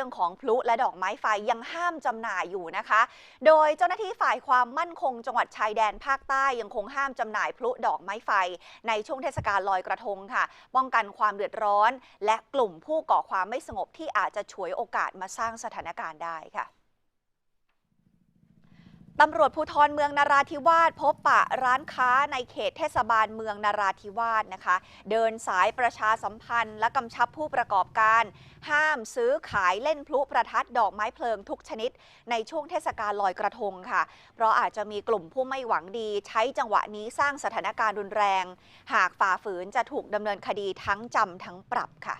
รื่องของพลุและดอกไม้ไฟยังห้ามจำหน่ายอยู่นะคะ โดยเจ้าหน้าที่ฝ่ายความมั่นคงจังหวัดชายแดนภาคใต้ยังคงห้ามจำหน่ายพลุดอกไม้ไฟ ในช่วงเทศกาลลอยกระทงค่ะ ป้องกันความเดือดร้อน และกลุ่มผู้ก่อความไม่สงบที่อาจจะฉวยโอกาสมาสร้างสถานการณ์ได้ค่ะ ตำรวจภูธรเมืองนาราธิวาสพบปะร้านค้าในเขตเทศบาลเมืองนาราธิวาสนะคะ เดินสายประชาสัมพันธ์ และกำชับผู้ประกอบการ ห้ามซื้อขายเล่นพลุประทัดดอกไม้เพลิงทุกชนิด ในช่วงเทศกาลลอยกระทงค่ะ เพราะอาจจะมีกลุ่มผู้ไม่หวังดี ใช้จังหวะนี้สร้างสถานการณ์รุนแรง หากฝ่าฝืนจะถูกดำเนินคดีทั้งจำทั้งปรับค่ะ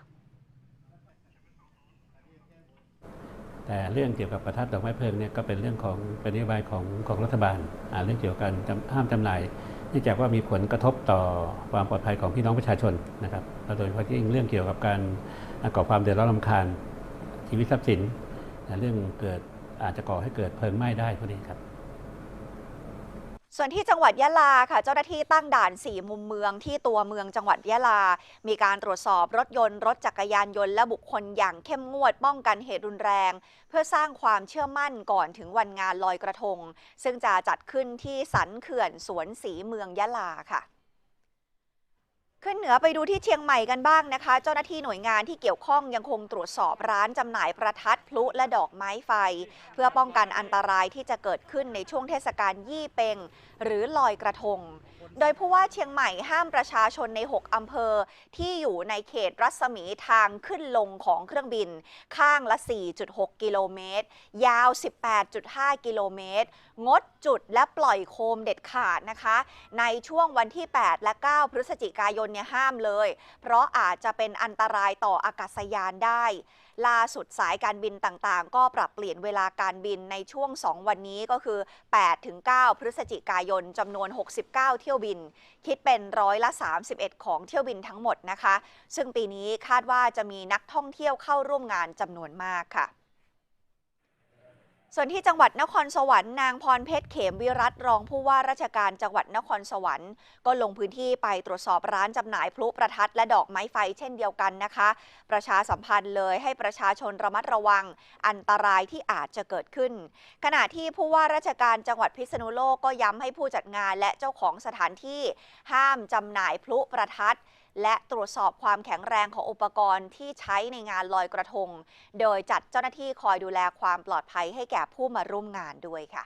แต่เรื่องเกี่ยวกับประทัดดอกไม้เพลิงเนี่ยก็เป็นเรื่องของเป็นนโยบายของของรัฐบาลเรื่องเกี่ยวกับการห้ามจำหน่ายเนื่องจากว่ามีผลกระทบต่อความปลอดภัยของพี่น้องประชาชนนะครับโดยเฉพาะยิ่งเรื่องเกี่ยวกับการก่อความเดือดร้อนรำคาญชีวิตทรัพย์สิน เรื่องเกิดอาจจะก่อให้เกิดเพลิงไหม้ได้พวกนี้ครับ ส่วนที่จังหวัดยะลาค่ะ เจ้าหน้าที่ตั้งด่านสี่มุมเมืองที่ตัวเมืองจังหวัดยะลา มีการตรวจสอบรถยนต์รถจักรยานยนต์และบุคคลอย่างเข้มงวดป้องกันเหตุรุนแรง เพื่อสร้างความเชื่อมั่นก่อนถึงวันงานลอยกระทง ซึ่งจะจัดขึ้นที่สันเขื่อนสวนสีเมืองยะลาค่ะ ขึ้นเหนือไปดูที่เชียงใหม่กันบ้างนะคะ เจ้าหน้าที่หน่วยงานที่เกี่ยวข้องยังคงตรวจสอบร้านจำหน่ายประทัดพลุและดอกไม้ไฟ เพื่อป้องกันอันตรายที่จะเกิดขึ้นในช่วงเทศกาลยี่เปงหรือลอยกระทง โดยผู้ว่าเชียงใหม่ห้ามประชาชนใน 6 อำเภอ ที่อยู่ในเขตรัศมีทางขึ้นลงของเครื่องบิน ข้างละ 4.6 กิโลเมตร ยาว 18.5 กิโลเมตร งดจุดและปล่อยโคมเด็ดขาดนะคะ ในช่วงวันที่ 8 และ 9 พฤศจิกายนเนี่ยห้ามเลย เพราะอาจจะเป็นอันตรายต่ออากาศยานได้ ล่าสุดสายการบินต่างๆ ก็ปรับเปลี่ยนเวลาการบินในช่วง 2 วันนี้ก็คือ 8-9 พฤศจิกายนจำนวน 69 เที่ยวบิน คิดเป็นร้อยละ 31 ของเที่ยวบินทั้งหมดนะคะ ซึ่งปีนี้คาดว่าจะมีนักท่องเที่ยวเข้าร่วมงานจำนวนมากค่ะ ส่วนที่จังหวัดนครสวรรค์นางพรเพชรเขมวิรัตรองผู้ว่าราชการจังหวัดนครสวรรค์ ก็ลงพื้นที่ไปตรวจสอบร้านจำหน่ายพลุประทัดและดอกไม้ไฟเช่นเดียวกันนะคะ ประชาสัมพันธ์เลยให้ประชาชนระมัดระวังอันตรายที่อาจจะเกิดขึ้น ขณะที่ผู้ว่าราชการจังหวัดพิษณุโลกก็ย้ำให้ผู้จัดงานและเจ้าของสถานที่ ห้ามจำหน่ายพลุประทัดและตรวจสอบความแข็งแรงของอุปกรณ์ที่ใช้ในงานลอยกระทง โดยจัดเจ้าหน้าที่คอยดูแลความปลอดภัยให้แก่ผู้มาร่วมงานด้วยค่ะ